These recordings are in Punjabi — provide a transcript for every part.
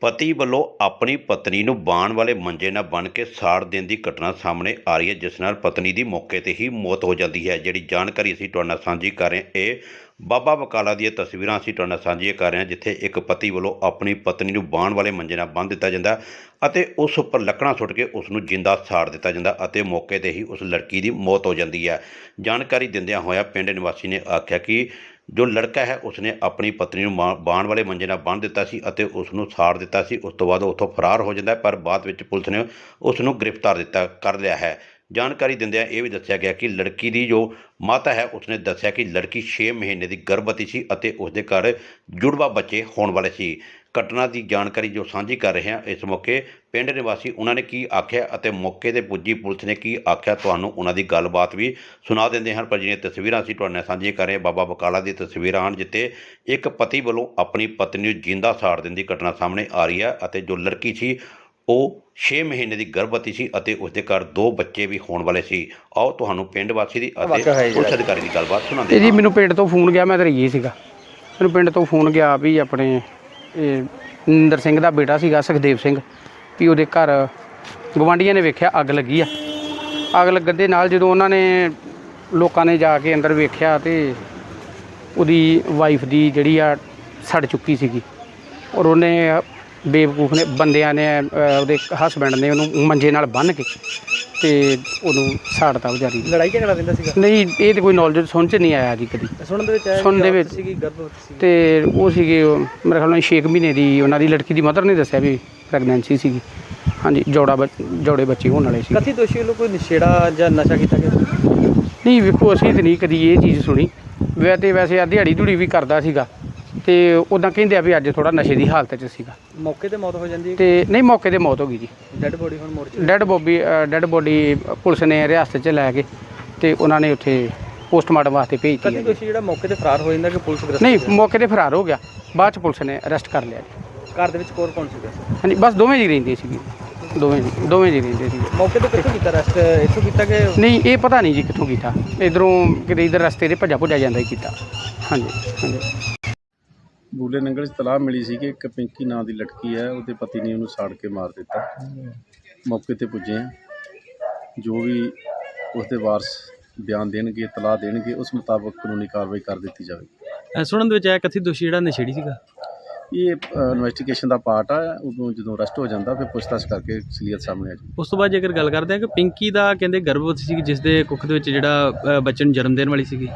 ਪਤੀ ਵੱਲੋਂ ਆਪਣੀ ਪਤਨੀ ਨੂੰ ਬਾਣ ਵਾਲੇ ਮੰਜੇ ਨਾਲ ਬੰਨ੍ਹ ਕੇ ਸਾੜ ਦੇਣ ਦੀ ਘਟਨਾ ਸਾਹਮਣੇ ਆ ਰਹੀ ਹੈ, ਜਿਸ ਨਾਲ ਪਤਨੀ ਦੀ ਮੌਕੇ ਤੇ ਹੀ ਮੌਤ ਹੋ ਜਾਂਦੀ ਹੈ। ਜਿਹੜੀ ਜਾਣਕਾਰੀ ਅਸੀਂ ਤੁਹਾਡੇ ਨਾਲ ਸਾਂਝੀ ਕਰ ਰਹੇ ਹਾਂ, ਇਹ ਬਾਬਾ ਬਕਾਲਾ ਦੀਆਂ ਤਸਵੀਰਾਂ ਅਸੀਂ ਤੁਹਾਡੇ ਨਾਲ ਸਾਂਝੀਆਂ ਕਰ ਰਹੇ ਹਾਂ, ਜਿੱਥੇ ਇੱਕ ਪਤੀ ਵੱਲੋਂ ਆਪਣੀ ਪਤਨੀ ਨੂੰ ਬਾਣ ਵਾਲੇ ਮੰਜੇ ਨਾਲ ਬੰਨ੍ਹ ਦਿੱਤਾ ਜਾਂਦਾ ਅਤੇ ਉਸ ਉੱਪਰ ਲੱਕੜਾਂ ਸੁੱਟ ਕੇ ਉਸ ਨੂੰ ਜਿੰਦਾ ਸਾੜ ਦਿੱਤਾ ਜਾਂਦਾ ਅਤੇ ਮੌਕੇ ਤੇ ਹੀ ਉਸ ਲੜਕੀ ਦੀ ਮੌਤ ਹੋ ਜਾਂਦੀ ਹੈ। ਜਾਣਕਾਰੀ ਦਿੰਦਿਆਂ ਹੋਇਆ ਪਿੰਡ ਨਿਵਾਸੀ ਨੇ ਆਖਿਆ ਕਿ ਜੋ ਲੜਕਾ ਹੈ, ਉਸਨੇ ਆਪਣੀ ਪਤਨੀ ਨੂੰ ਮਾਂ- ਬਾਣ ਵਾਲੇ ਮੰਜੇ ਨਾਲ ਬੰਨ੍ਹ ਦਿੱਤਾ ਸੀ ਅਤੇ ਉਸ ਨੂੰ ਸਾੜ ਦਿੱਤਾ ਸੀ। ਉਸ ਤੋਂ ਬਾਅਦ ਉਹ ਉੱਥੋਂ ਫਰਾਰ ਹੋ ਜਾਂਦਾ ਪਰ ਬਾਅਦ ਵਿੱਚ ਪੁਲਿਸ ਨੇ ਉਸ ਨੂੰ ਗ੍ਰਿਫਤਾਰ ਦਿੱਤਾ, ਕਰ ਲਿਆ ਹੈ। ਜਾਣਕਾਰੀ ਦਿੰਦਿਆਂ ਇਹ ਵੀ ਦੱਸਿਆ ਗਿਆ ਕਿ ਲੜਕੀ ਦੀ ਜੋ ਮਾਤਾ ਹੈ, ਉਸਨੇ ਦੱਸਿਆ ਕਿ ਲੜਕੀ 6 ਮਹੀਨੇ ਦੀ ਗਰਭਵਤੀ ਸੀ ਅਤੇ ਉਸਦੇ ਘਰ ਜੁੜਵਾ ਬੱਚੇ ਹੋਣ ਵਾਲੇ ਸੀ। ਘਟਨਾ ਦੀ ਜਾਣਕਾਰੀ ਜੋ ਸਾਂਝੀ ਕਰ ਰਹੇ ਹਾਂ ਇਸ ਮੌਕੇ ਪਿੰਡ ਨਿਵਾਸੀ ਉਹਨਾਂ ਨੇ ਕੀ ਆਖਿਆ ਅਤੇ ਮੌਕੇ ਤੇ ਪੁੱਜੀ ਪੁਲਿਸ ਨੇ ਕੀ ਆਖਿਆ ਤੁਹਾਨੂੰ ਉਹਨਾਂ ਦੀ ਗੱਲਬਾਤ ਵੀ ਸੁਣਾ ਦਿੰਦੇ ਹਨ। ਪਰ ਜਿਹੜੀਆਂ ਤਸਵੀਰਾਂ ਅਸੀਂ ਤੁਹਾਡੇ ਨਾਲ ਸਾਂਝੀਆਂ ਕਰ ਰਹੇ ਹਾਂ ਬਾਬਾ ਬਕਾਲਾ ਦੀ ਤਸਵੀਰਾਂ ਹਨ ਜਿੱਥੇ ਇੱਕ ਪਤੀ ਵੱਲੋਂ ਆਪਣੀ ਪਤਨੀ ਨੂੰ ਜਿੰਦਾ ਸਾੜ ਦੇਣ ਦੀ ਘਟਨਾ ਸਾਹਮਣੇ ਆ ਰਹੀ ਹੈ ਅਤੇ ਜੋ ਲੜਕੀ ਸੀ ਉਹ 6 ਮਹੀਨੇ ਦੀ ਗਰਭਵਤੀ ਸੀ ਅਤੇ ਉਸਦੇ ਘਰ ਦੋ ਬੱਚੇ ਵੀ ਹੋਣ ਵਾਲੇ ਸੀ। ਆਓ ਤੁਹਾਨੂੰ ਪਿੰਡ ਵਾਸੀ ਦੀ ਅਤੇ ਪੁਲਿਸ ਅਧਿਕਾਰੀ ਦੀ ਗੱਲਬਾਤ ਸੁਣਾਉਂਦੇ ਇਹ ਜੀ ਹਾਂ। ਮੈਨੂੰ ਪਿੰਡ ਤੋਂ ਫੋਨ ਗਿਆ ਮੈਂ ਤਾਂ ਰਹੀ ਸੀਗਾ। ਮੈਨੂੰ ਪਿੰਡ ਤੋਂ ਫੋਨ ਗਿਆ ਵੀ ਆਪਣੇ ਇਹ ਨਿੰਦਰ ਸਿੰਘ ਦਾ ਬੇਟਾ ਸੀਗਾ ਸੁਖਦੇਵ ਸਿੰਘ ਵੀ ਉਹਦੇ ਘਰ ਗਵਾਂਢੀਆਂ ਨੇ ਵੇਖਿਆ ਅੱਗ ਲੱਗੀ ਆ। ਅੱਗ ਲੱਗਣ ਦੇ ਨਾਲ ਜਦੋਂ ਉਹਨਾਂ ਨੇ ਲੋਕਾਂ ਨੇ ਜਾ ਕੇ ਅੰਦਰ ਵੇਖਿਆ ਤੇ ਉਹਦੀ ਵਾਈਫ ਦੀ ਜਿਹੜੀ ਆ ਸੜ ਚੁੱਕੀ ਸੀਗੀ। ਔਰ ਉਹਨੇ ਬੇਵਕੂਫ ਨੇ ਬੰਦਿਆਂ ਨੇ ਅਹ, ਉਹਦੇ ਹਸਬੰਡ ਨੇ ਉਹਨੂੰ ਮੰਜੇ ਨਾਲ ਬੰਨ੍ਹ ਕੇ ਤੇ ਉਹਨੂੰ ਸਾੜਤਾ ਵਿਚਾਰੀ ਨੂੰ। ਲੜਾਈ ਝਗੜਾ ਰਹਿੰਦਾ ਸੀਗਾ? ਨਹੀਂ ਇਹ ਤੇ ਕੋਈ ਨੌਲੇਜ ਸੁਣ ਚ ਨਹੀਂ ਆਇਆ ਜੀ ਕਦੀ। ਸੁਣਨ ਦੇ ਵਿੱਚ ਆਇਆ ਸੁਣਨ ਕਿ ਦੇ ਔਰਤ ਵਿੱਚ- ਸੀਗੀ ਗਰਭਵਤੀ ਸੀ ਤੇ ਉਹ ਸੀਗੇ ਉਹ ਮੇਰੇ ਖਿਆਲ ਨਾਲ 6 ਮਹੀਨੇ ਦੀ ਉਹਨਾਂ ਦੀ ਲੜਕੀ ਦੀ ਮਦਰ ਨੇ ਦੱਸਿਆ ਵੀ ਪ੍ਰੈਗਨੈਂਸੀ ਸੀਗੀ। ਹਾਂਜੀ ਜੋੜਾ ਬੱਚ- ਜੋੜੇ ਬੱਚੇ ਹੋਣ ਵਾਲੇ ਸੀ ਕਥਿਤ ਦੋਸ਼ੀ ਵੱਲੋਂ ਕੋਈ ਨਸ਼ੇੜਾ ਜਾਂ ਨਸ਼ਾ ਕੀਤਾ ਗਿਆ? ਨਹੀਂ ਵੇਖੋ ਅਸੀਂ ਤੇ ਨਹੀਂ ਕਦੀ ਇਹ ਚੀਜ਼ ਸੁਣੀ। ਵੈ ਤੇ ਵੈਸੇ ਆ ਦਿਹਾੜੀ ਧੂੜੀ ਵੀ ਕਰਦਾ ਸੀਗਾ। ਤੇ ਉਦਾਂ ਕਹਿੰਦੇ ਆ ਵੀ ਅੱਜ ਥੋੜਾ ਨਸ਼ੇ ਦੀ ਹਾਲਤ 'ਚ ਸੀਗਾ। ਮੌਕੇ ਤੇ ਮੌਤ ਹੋ ਜਾਂਦੀ ਹੈ ਤੇ ਨਹੀਂ ਮੌਕੇ ਤੇ ਮੌਤ ਹੋ ਗਈ ਜੀ। ਡੈੱਡ ਬੋਡੀ ਹੁਣ ਮੋਰਚੇ dead body dead body police ਨੇ ਰਿਆਸਤ 'ਚ ਲੈ ਕੇ ਤੇ ਉਹਨਾਂ ਨੇ ਉੱਥੇ ਪੋਸਟਮਾਰਟਮ ਵਾਸਤੇ ਭੇਜਤੀ ਹੈ ਕਥਿਤ ਜੀ। ਦੋਸ਼ੀ ਜਿਹੜਾ ਮੌਕੇ ਤੇ ਫਰਾਰ ਹੋ ਜਾਂਦਾ ਕਿ ਪੁਲਿਸ ਗ੍ਰਿਫਤਾਰ ਨਹੀਂ ਮੌਕੇ ਤੇ ਫਰਾਰ ਹੋ ਗਿਆ ਬਾਅਦ 'ਚ ਪੁਲਿਸ ਨੇ ਅਰੈਸਟ ਕਰ ਲਿਆ ਜੀ। ਘਰ ਦੇ ਵਿੱਚ ਕੋਰ ਕੌਣ ਸੀਗਾ? ਹਾਂਜੀ ਬਸ ਦੋਵੇਂ ਜੀ ਰਹਿੰਦੇ ਸੀਗੇ। ਦੋਵੇਂ ਜੀ ਦੋਵੇਂ ਜੀ ਰਹਿੰਦੇ ਸੀਗੇ। ਮੌਕੇ ਤੇ ਕਿੱਥੋਂ ਕੀਤਾ ਰੈਸਟ ਇੱਥੋਂ ਕੀਤਾ ਕਿ ਨਹੀਂ ਇਹ ਪਤਾ ਨਹੀਂ ਜੀ ਕਿੱਥੋਂ ਕੀਤਾ। ਇਧਰੋਂ ਕਿਤੇ ਇਧਰ ਰਸਤੇ ਦੇ ਭੱਜਾ ਭੁੱਜਾ ਜਾਂਦਾ ਹੀ ਕੀਤਾ। ਹਾਂਜੀ ਹਾਂਜੀ। ਬੂਲੇ ਨੰਗਲ 'ਚ ਤਲਾਹ ਮਿਲੀ ਸੀ ਕਿ ਇੱਕ ਪਿੰਕੀ ਨਾਂ ਦੀ ਲੜਕੀ ਹੈ ਉਹਦੇ ਪਤੀ ਨੇ ਉਹਨੂੰ ਸਾੜ ਕੇ ਮਾਰ ਦਿੱਤਾ। ਮੌਕੇ ਤੇ ਪੁੱਜੇ ਹਾਂ। ਜੋ ਵੀ ਉਸਦੇ ਵਾਰਸ ਬਿਆਨ ਦੇਣਗੇ ਤਲਾਹ ਦੇਣਗੇ ਉਸ ਮੁਤਾਬਕ ਕਾਨੂੰਨੀ ਕਾਰਵਾਈ ਕਰ ਦਿੱਤੀ ਜਾਵੇ ਸੁਣਨ ਦੇ ਵਿੱਚ ਆਇਆ ਕਥਿਤ ਦੋਸ਼ੀ ਜਿਹੜਾ ਨਸ਼ੇੜੀ ਸੀਗਾ? ਇਹ ਇਨਵੈਸਟੀਗੇਸ਼ਨ ਦਾ ਪਾਰਟ ਆ ਉਦੋਂ ਜਦੋਂ ਅਰੈਸਟ ਹੋ ਜਾਂਦਾ ਫਿਰ ਪੁੱਛਤਾਛ ਕਰਕੇ ਸਲੀਅਤ ਸਾਹਮਣੇ ਆ ਜਾਊ ਉਸ ਤੋਂ ਬਾਅਦ ਜੇਕਰ ਗੱਲ ਕਰਦੇ ਆ ਕਿ ਪਿੰਕੀ ਦਾ ਕਹਿੰਦੇ ਗਰਭਵਤੀ ਸੀ ਜਿਸ ਦੇ ਕੁੱਖ ਦੇ ਵਿੱਚ ਜਿਹੜਾ ਅ, ਬੱਚੇ ਨੂੰ ਜਨਮ ਦੇਣ ਵਾਲੀ ਸੀਗੀ।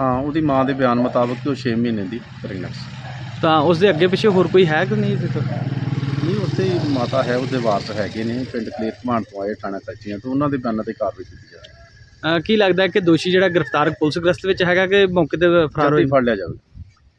ਹਾਂ ਉਹਦੀ ਮਾਂ ਦੇ ਬਿਆਨ ਮੁਤਾਬਕ ਉਹ 6 ਮਹੀਨੇ ਦੀ ਪ੍ਰੈਗਨੈਂਟ ਸੀ। ਤਾਂ ਉਸ ਦੇ ਅੱਗੇ ਪਿੱਛੇ ਹੋਰ ਕੋਈ ਹੈ ਕਿ ਨਹੀਂ ਇੱਥੇ ਨਹੀਂ ਉੱਥੇ ਹੀ ਮਾਤਾ ਹੈ ਉਹਦੇ ਵਾਰਸ ਹੈਗੇ ਨੇ ਪਿੰਡ ਕਲੇਰ ਘਮਾਣ ਤੋਂ ਆਏ ਥਾਣਾ ਕੱਚੀਆਂ ਤੋਂ ਉਹਨਾਂ ਦੇ ਬਿਆਨਾਂ ਤੇ ਕਾਰਵਾਈ ਕੀਤੀ ਜਾਵੇ ਕੀ ਲੱਗਦਾ ਕਿ ਦੋਸ਼ੀ ਜਿਹੜਾ ਗ੍ਰਿਫਤਾਰ ਪੁਲਿਸ ਗ੍ਰਸਤ ਵਿੱਚ ਹੈਗਾ ਕਿ ਮੌਕੇ ਤੇ ਫਰਾਰ ਹੋਈ ਫੜ ਲਿਆ ਜਾਵੇ।